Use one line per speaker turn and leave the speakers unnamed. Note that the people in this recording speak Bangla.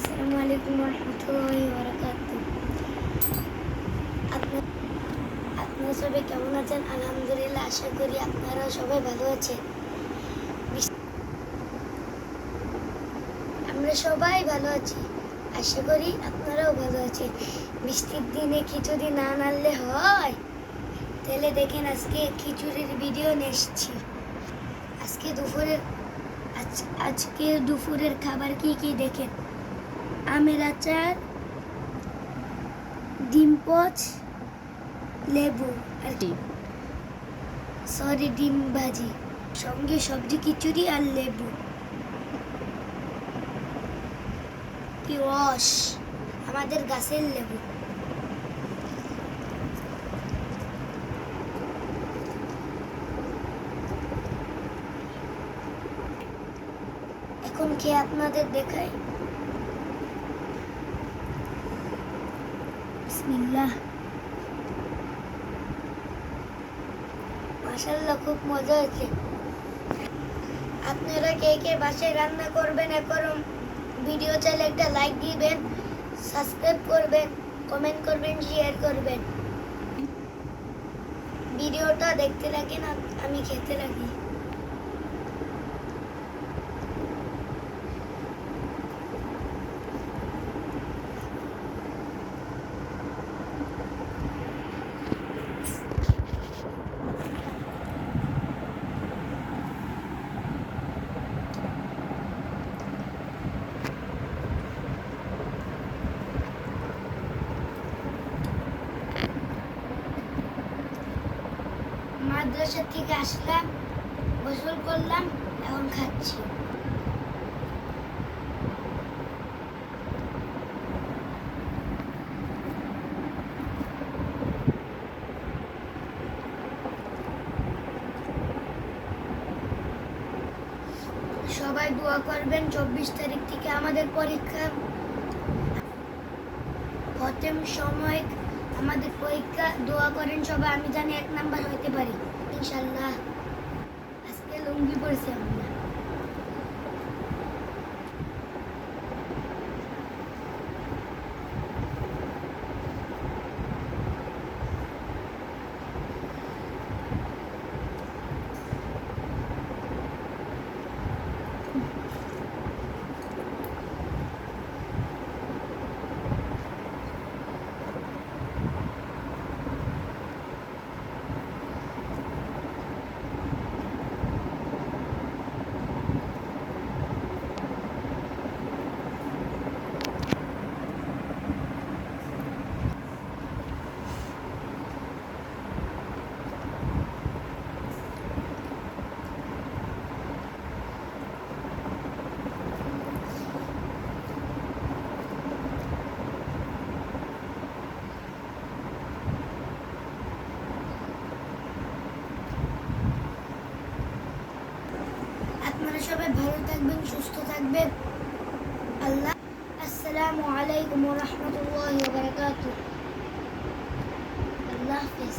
আসসালামু আলাইকুম রহমতুল্লাহি আপনার সবাই কেমন আছেন? আলহামদুলিল্লাহ, আশা করি আপনারা সবাই ভালো আছেন। আমরা সবাই ভালো আছি। আশা করি আপনারাও ভালো আছেন। বৃষ্টির দিনে খিচুড়ি না নাড়লে হয়? তাহলে দেখেন আজকে খিচুড়ির ভিডিও নিয়ে এসেছি। আজকে দুপুরের আজকে দুপুরের খাবার কি কি দেখেন? আমের আচার ডিম পোচ লেবু আর কি। সরি ডিম ভাজি। সঙ্গে সবজি খিচুড়ি আর লেবু। কি রস। আমাদের গাছের লেবু। এখন খেয়ে আপনাদের দেখাই। বিসমিল্লাহ। মাশাআল্লাহ, খুব মজা হয়েছে। আপনারা কে কে বাসায় রান্না করবেন এখন ভিডিও চাইলে একটা লাইক দিবেন, সাবস্ক্রাইব করবেন, কমেন্ট করবেন, শেয়ার করবেন। ভিডিওটা দেখতে আর আমি খেতে লাগি। মাদ্রাসা থেকে আসলাম, গোসল করলাম, এখন খাচ্ছি। সবাই দোয়া করবেন, চব্বিশ তারিখ থেকে আমাদের পরীক্ষা। প্রথম সময় আমাদের পরীক্ষা, দোয়া করেন সবাই, আমি জানি এক নাম্বার হইতে পারি। ইনশাল্লাহ আজকে লুঙ্গি পড়ছি আমরা আপনারা সবাই ভালো থাকবেন সুস্থ থাকবেন আল্লাহ আসসালামু আলাইকুম রহমতুল্লাহ বারকাত আল্লাহ হাফিজ